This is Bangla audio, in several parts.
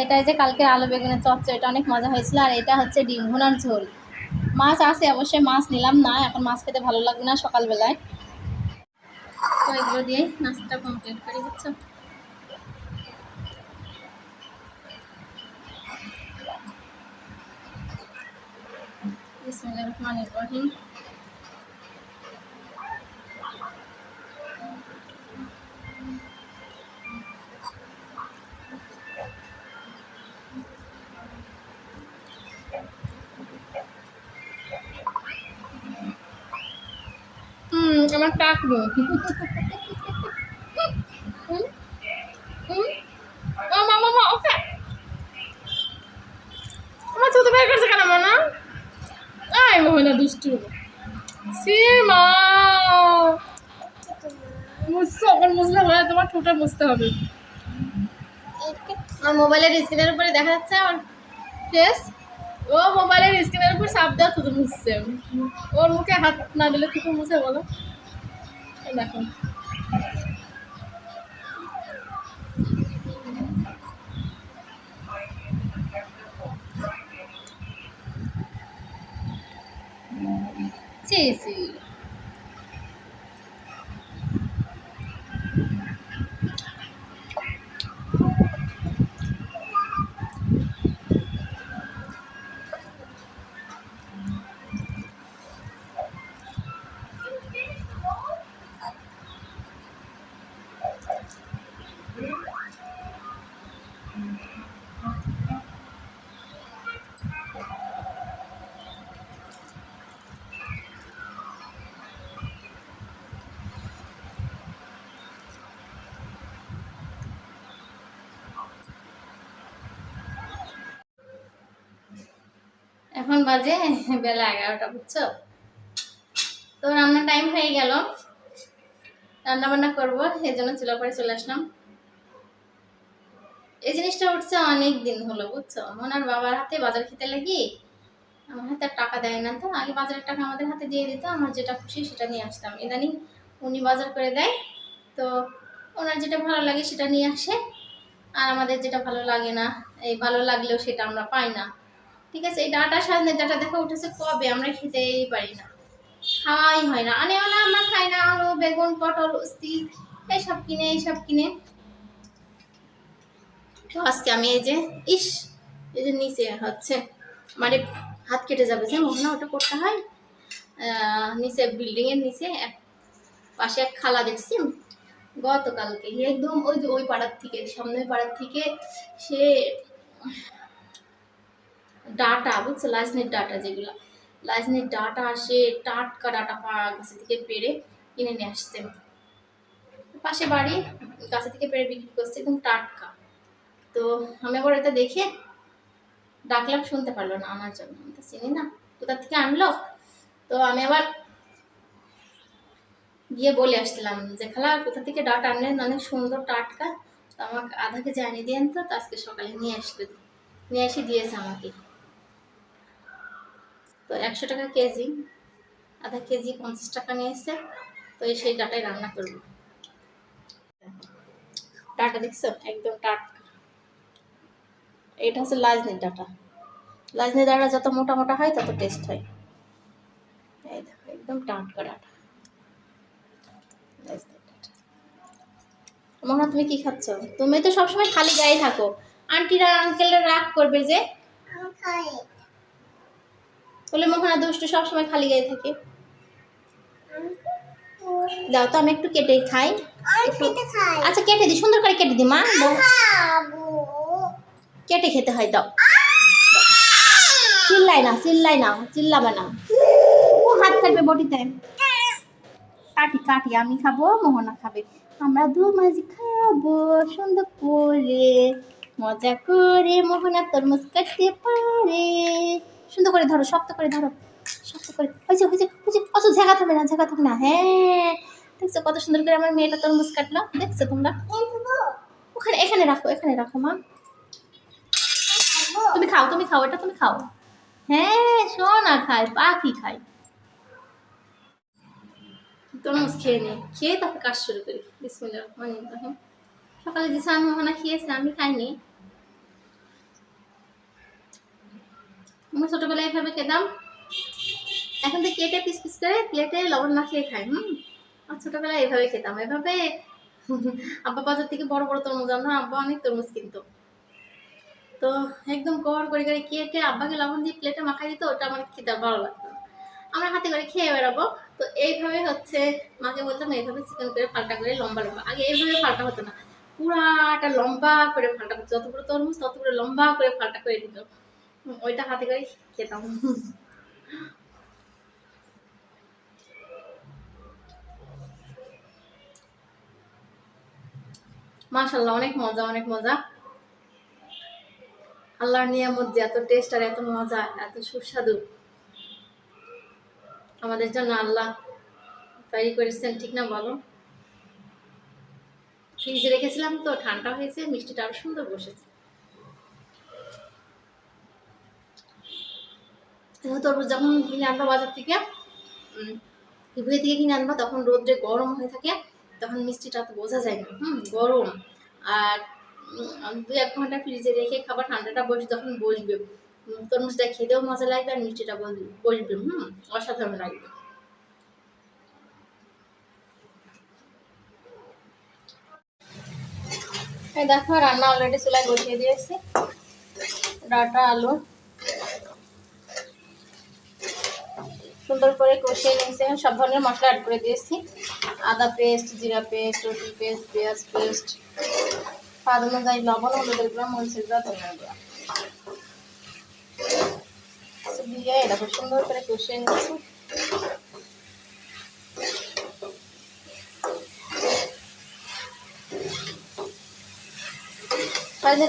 এটা যে কালকে আলু বেগুনের চচ্চড়ি, এটা অনেক মজা হয়েছিল। আর এটা হচ্ছে ডিম ভুনার ঝোল। মাছ আছে, অবশ্যই মাছ নিলাম না, এখন মাছ খেতে ভালো লাগবে না সকালবেলায়। তো এগুলো দিয়ে নাস্তাটা কমপ্লিট করি, বুঝছ? বিসমিল্লাহির রহমানির রহিম হুম আমার ওকে। আমার ছোট বের করছে কেন মনা আই দুষ্টু। সীমা মুছছো ওখান মুছলে হয় তোমার ঠোঁটে মুছতে হবে। আমার মোবাইলের স্ক্রিনের উপরে দেখা যাচ্ছে আমার। ফেস ও মোবাইলের স্ক্রিনের উপর সাপ দেওয়া থুতু মুছছে। ওর মুখে হাত না দিলে থুতু মুছে বলো। দেখো Sí, sí. এখন বাজে বেলা এগারোটা, বুঝছ? তো রান্নার টাইম হয়ে গেল। রান্না বান্না করব এই জন্য চুলা পরে চলে আসলাম। এই জিনিসটা উঠছে অনেক দিন হলো, বুঝছ? ওনার বাবার হাতে বাজার খেতে লাগি, আমার হাতে টাকা দেয় না তো। আগে বাজারের টাকা আমাদের হাতে দিয়ে দিত, আমার যেটা খুশি সেটা নিয়ে আসতাম। ইদানিং উনি বাজার করে দেয়, তো ওনার যেটা ভালো লাগে সেটা নিয়ে আসে। আর আমাদের যেটা ভালো লাগে না, এই ভালো লাগলেও সেটা আমরা পাই না। ঠিক আছে, এই ডাটা সাজনে ডাটা দেখা উঠেছে কবে? আমরা খেতেই পারি না। খাওয়াই হয় না। আনেও না আমরা খাই না, আলু, বেগুন, পটল, উস্তি, এইসব কিনে এইসব কিনে। তো আজকে আমি এই যে, ইস, এই যে নিচে হচ্ছে মানে হাত কেটে যাবে যে মোহনা ওটা করতে হয়। নিচে বিল্ডিং এর নিচে পাশে এক খালা দেখছি। গতকালকে, একদম ওই যে ওই পাড়ার থেকে, সামনের পাড়ার থেকে সে ডাটা বুঝছ? লাইসনের ডাটা যেগুলো। লাইসনের ডাটা আসে, টাটকা ডাটা গাছে থেকে পেরে কিনে নিয়ে আসছে। পাশে বাড়ি, গাছে থেকে পেরে বিক্রি করছে, একদম টাটকা। তো আমি আবার এটা দেখে ডাকলাম, শুনতে পারল না, আনার জন্য। আমি তো চিনি না, কোথা থেকে আনলো? তো আমি আবার গিয়ে বলে আসছিলাম যে, খালা, কোথা থেকে ডাটা আনলেন? অনেক সুন্দর টাটকা। তো আমাকে আধা কেজি আনিয়ে দিয়েন তো তো আজকে সকালে নিয়ে আসবে। নিয়ে এসে দিয়েছে আমাকে। তো একশো টাকা কেজি, আধা কেজি পঞ্চাশ টাকা নিয়ে এসছে তো সেই ডাটাই রান্না করব। ডাটা দেখছ? একদম টাটকা। এটা হচ্ছে লাজনির ডাটা। লাজনির ডাটা যত মোটা মোটা হয়, তত টেস্ট হয়। দেখো, একদম টাটকা ডাটা। মোহনা তুমি কি খাচ্ছ? তুমি তো সবসময় খালি গায়ে থাকো। আন্টিরা আঙ্কেলরা রাগ করবে যে বলে মোহনা দুষ্টু সবসময় খালি গায়ে থাকে। দাও তো আমি একটু কেটে খাই। আচ্ছা কেটে দি সুন্দর করে কেটে দি মা। কেটে খেতে হয় দাও। চিল্লাই না চিল্লাই না চিল্লাবে না। ও হাত কাটবে বটিতে কাটি কাটি আমি খাব মোহনা খাবে। আমরা দু মাঝি খাব সুন্দর করে। মজা করে মোহনা তরমুজ কাটতে পারে। সুন্দর করে ধরো, শক্ত করে ধরো, শক্ত করে। হয়েছে হয়েছে হয়েছে। কত ঝেঁকা থাকবে না, ঝেঁকা থাকবে না। হ্যাঁ দেখছ কত সুন্দর করে আমার মেয়েটা তরমুজ কাটলো। দেখছ তোমরা? ওখানে, এখানে রাখো এখানে রাখো, মা। তুমি খাও তুমি খাও, এটা তুমি খাও। হ্যাঁ সোনা খায়, পাখি খায়। তরমুজ খেয়ে নে, খেয়ে তারপর কাজ শুরু করি। বিসমিল্লাহ সকালে যে মোহনা খেয়েছে, আমি খাইনি। আমরা ছোটোবেলায় এইভাবে খেতাম। এখন তো কেটে পিস পিস করে প্লেটে লবণ মাখিয়ে খাই, হুম? আর ছোটোবেলায় এইভাবে খেতাম। এভাবে আব্বা বাজার থেকে বড় বড় তরমুজ আনতো, আব্বা অনেক তরমুজ কিনতো। তো একদম কভার করে করে কেটে আব্বাকে লবণ দিয়ে প্লেটে মাখাই দিত, ওটা আমার খেতে ভালো লাগতো আমরা হাতে করে খেয়ে বেড়াবো। তো এইভাবে হচ্ছে মাকে বলতাম, এইভাবে চিকেন করে ফাল্টা করে লম্বা লম্বা। আগে এইভাবে ফাল্টা হতো না। পুরাটা লম্বা করে ফাল্টা করতো। যত বড় তরমুজ, তত বড় লম্বা করে ফাল্টা করে দিত। ওইটা হাতে করে খেতাম। মাশাল্লাহ অনেক মজা অনেক মজা। আল্লাহর নিয়ামত যে এত টেস্ট আর এত মজা, এত সুস্বাদু। আমাদের জন্য আল্লাহ তৈরি করেছেন, ঠিক না বলো? ফ্রিজে রেখেছিলাম তো, ঠান্ডা হয়েছে, মিষ্টিটা আরও সুন্দর বসেছে। তরমুজ যখন কিনে আনব বাজার থেকে ইবুয়ে থেকে কিনে আনব, তখন রোদ্রে গরম হয়ে থাকে, তখন মিষ্টিটা তো বোঝা যায় না। হুম, গরম। আর দু এক ঘণ্টা ফ্রিজে রেখে খাবার ঠান্ডাটা বসে যখন বসবে তরমুজটা খেতেও মজা লাগবে আর মিষ্টিটা বসবে, হুম, অসাধারণ লাগবে। দেখো, রান্না অলরেডি চুলায় বসিয়ে দিয়েছি। ডাটা, আলু। সুন্দর করে কষিয়ে নিয়েছি। এখন সব ধরনের মশলা অ্যাড করে দিয়েছি। আদা পেস্ট জিরা পেস্ট রসুন পেস্ট পেঁয়াজ পেস্ট স্বাদ অনুযায়ী লবণ হলুদের গুঁড়া, মরিচের গুঁড়া, ধনিয়া গুঁড়া। সুন্দর করে কষিয়ে নিয়েছি।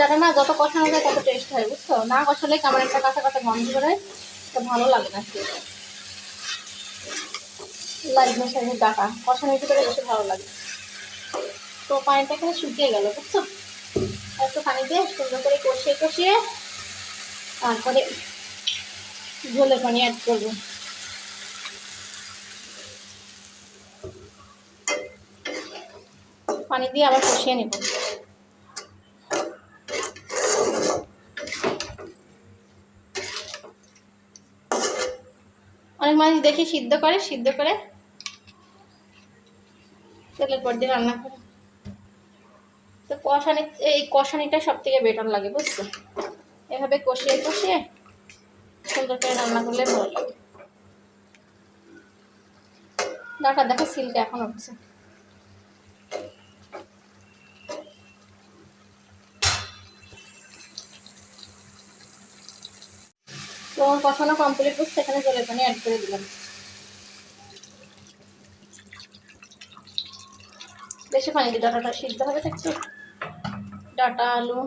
ডাটা না যত কষানো যায় তত টেস্ট হয়, বুঝছ? না কষালে কেমন একটা কাঁচা কাঁচা গন্ধ করে তো ভালো লাগে না খেতে। লাগবে সাইজের ডাটা কষানোর ভিতরে বেশি ভালো লাগে তো পানিটা এখানে শুকিয়ে গেল, বুঝছ? একটু পানি দিয়ে সুন্দর করে কষিয়ে কষিয়ে তারপরে ঝোলের পানি অ্যাড করব। পানি দিয়ে আবার কষিয়ে নেব। অনেক মাছ দেখি সিদ্ধ করে সিদ্ধ করে তেলের পর দিয়ে রান্না করে। তো কষানি, এই কষানিটা সব থেকে বেটার লাগে, বুঝছ? এভাবে কষিয়ে কষিয়ে সুন্দর করে রান্না করলে ভালো লাগে। ডাটা দেখো সিলটা এখন উঠছে তো আমার কষানো কমপ্লিট করছে এখানে জলের পানি অ্যাড করে দিলাম। বেশি পানি দিই ডাটাটা সিদ্ধ হবে একটু ডাটা, আলু।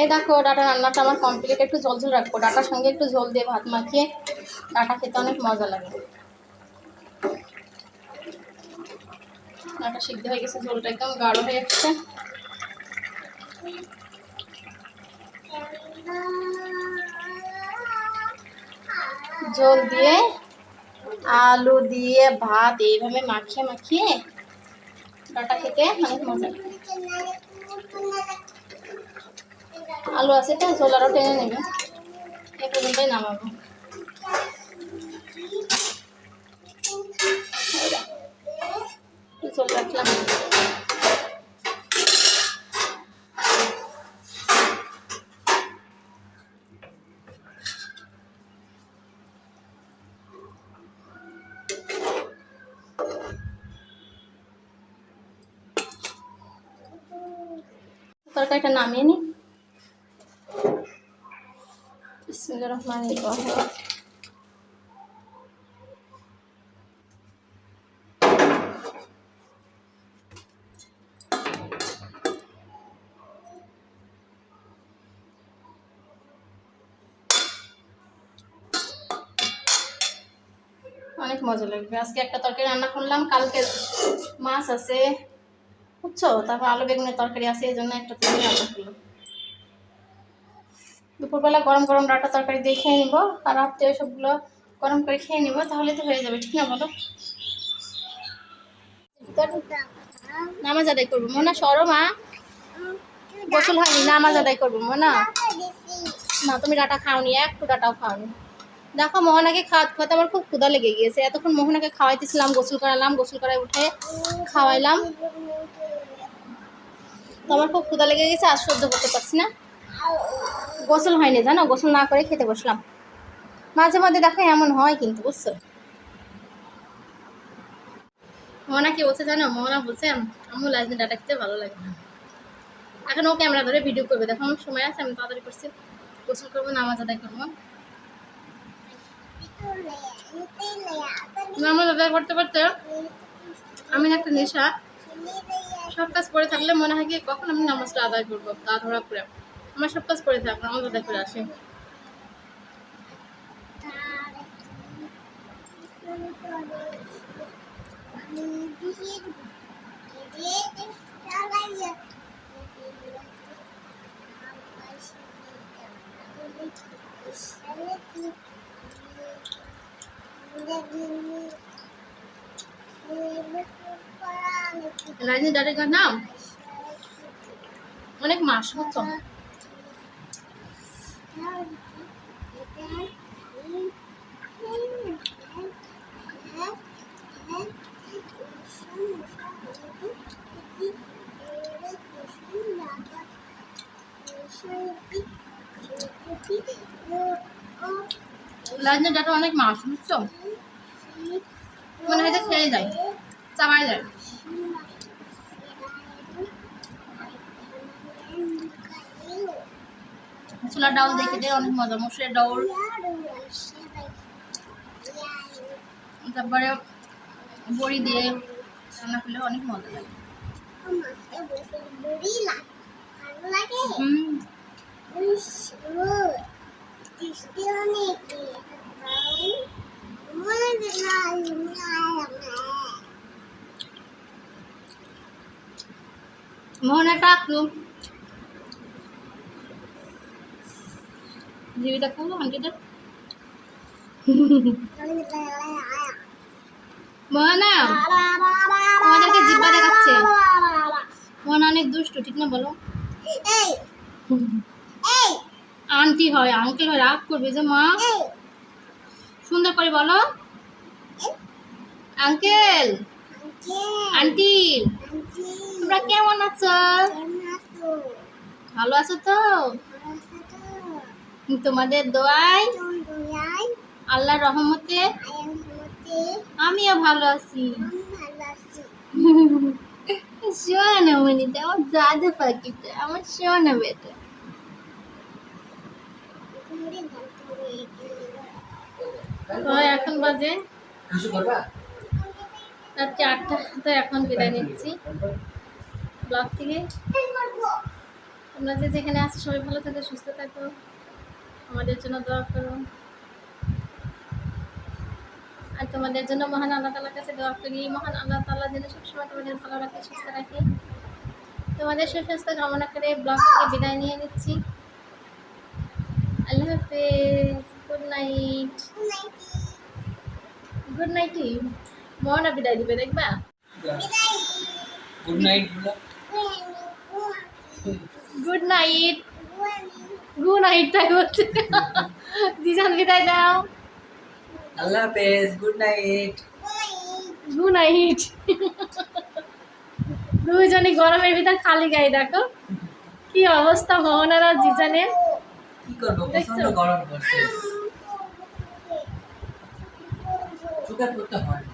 এই দেখো ডাটা রান্নাটা আমার কমপ্লিট একটু জল ঝোল রাখব। ডাটার সঙ্গে একটু ঝোল দিয়ে ভাত মাখিয়ে, ডাটা খেতে অনেক মজা লাগে। ডাটা সিদ্ধ হয়ে গেছে, ঝোলটা একদম গাঢ় হয়ে যাচ্ছে ঝোল দিয়ে আলু দিয়ে ভাত এইভাবে মাখিয়ে মাখিয়ে ডাটা খেতে অনেক মজা। আলু আছে তো, ঝোল আরও টেনে নেবে। এ পর্যন্তই নামাবো একটু ঝোল রাখলাম তরকারিটা নামিয়ে নিই রহমান অনেক মজা লাগবে। আজকে একটা তরকারি রান্না করলাম। কালকে মাছ আছে। বুঝছ? তারপর আলু বেগুনের তরকারি আছে এই জন্য একটা তরকারি রান্না করলাম দুপুরবেলা গরম গরম ডাটা তরকারি দিয়ে খেয়ে নিব আর রাত্রে সবগুলো গরম করে খেয়ে নিব তাহলে তো হয়ে যাবে ঠিক না বলো? নামাজ আদায় করব মোনা সরো মা। গোসল হয়নি নামাজ আদায় করব মোনা। না তুমি ডাটা খাওনি একটু ডাটাও খাওনি। দেখো, মোহনাকে খাওয়াতে খাওয়াতে আমার খুব ক্ষুধা লেগে গিয়েছে। এতক্ষণ মোহনাকে খাওয়াইতেছিলাম, গোসল করালাম, গোসল করায় উঠে খাওয়াইলাম। আমার খুব ক্ষুধা লেগে গেছে আর সহ্য করতে পারছি না। গোসল হয়নি, জানো? গোসল না করে খেতে বসলাম। মাঝে মধ্যে দেখো, এমন হয় কিন্তু, বুঝছ? মোহনা কি বলছে জানো? মোহনা বলছে, আম্মু লাজনি ডাটা খেতে ভালো লাগে না। এখন ও ক্যামেরা ধরে ভিডিও করবে। দেখো আমার সময় আছে, আমি তাড়াতাড়ি করছি। গোসল করব, নামাজ আদায় করব। নামাজ আদায় করতে করতে আমি একটা নেশা। সব কাজ করে থাকলে মনে হয় কি কখন আমি নামাজটা আদায় করব? তা ধরা করে আমার সব কাজ করে থাক, নামাজ আদায় করে আসি। রাজনী ডাটের নাম অনেক মাস বুঝছ রাজনী ডাটা অনেক মাস বুঝছ মনে হয় যে খেয়ে যায় চাবাই যায় ছোলার ডাউল দেখে দিয়ে অনেক মজা। মসুরের ডাউল তারপরে বড়ি দিয়ে রান্না করলে অনেক মজা লাগে। হুম। মোহনের কাকু জীবিতা খাব আন্টিদের মোহনা আমাদেরকে জিব্বা দেখাচ্ছে। মোহনা অনেক দুষ্টু ঠিক না বলো? আন্টি হয় আঙ্কেল হয় রাগ করবে যে মা। সুন্দর করে বলো। আঙ্কেল। আন্টি। তোমরা কেমন আছো? ভালো আছো তো? তোমাদের দোয়াই আল্লাহ রহমতে? আমিও ভালো আছি। শোনা আমার পাখিটা আমার শোনা বেটা। এখন বাজে। রাত্রি আটটা তো এখন বিদায় নিচ্ছি। ব্লগ থেকে। তোমরা যে যেখানে আছো সবাই ভালো থাকো সুস্থ থাকো। আমাদের জন্য দোয়া করো। আর তোমাদের জন্য মহান আল্লাহ তালার কাছে দোয়া করি। মহান আল্লাহ তাল্লাহ যেন সবসময় তোমাদের ভালো রাখে সুস্থ রাখে। তোমাদের সুস্বাস্থ্য কামনা করে ব্লগ থেকে বিদায় নিয়ে নিচ্ছি। আল্লাহ হাফেজ। গুড নাইট গুড নাইটই মহানা বিদায় দিবে দেখবা good night good night good night তাই বলছে দিজান বিদায় দাও আল্লাহ হাফেজ গুড নাইট গুড নাইট দুজনে গরমের ভিতর খালি গায়ে দেখো। কি অবস্থা মোহনার আর জিজানের। কি করব? প্রচণ্ড গরম পড়ছে। সুগার করতে হয়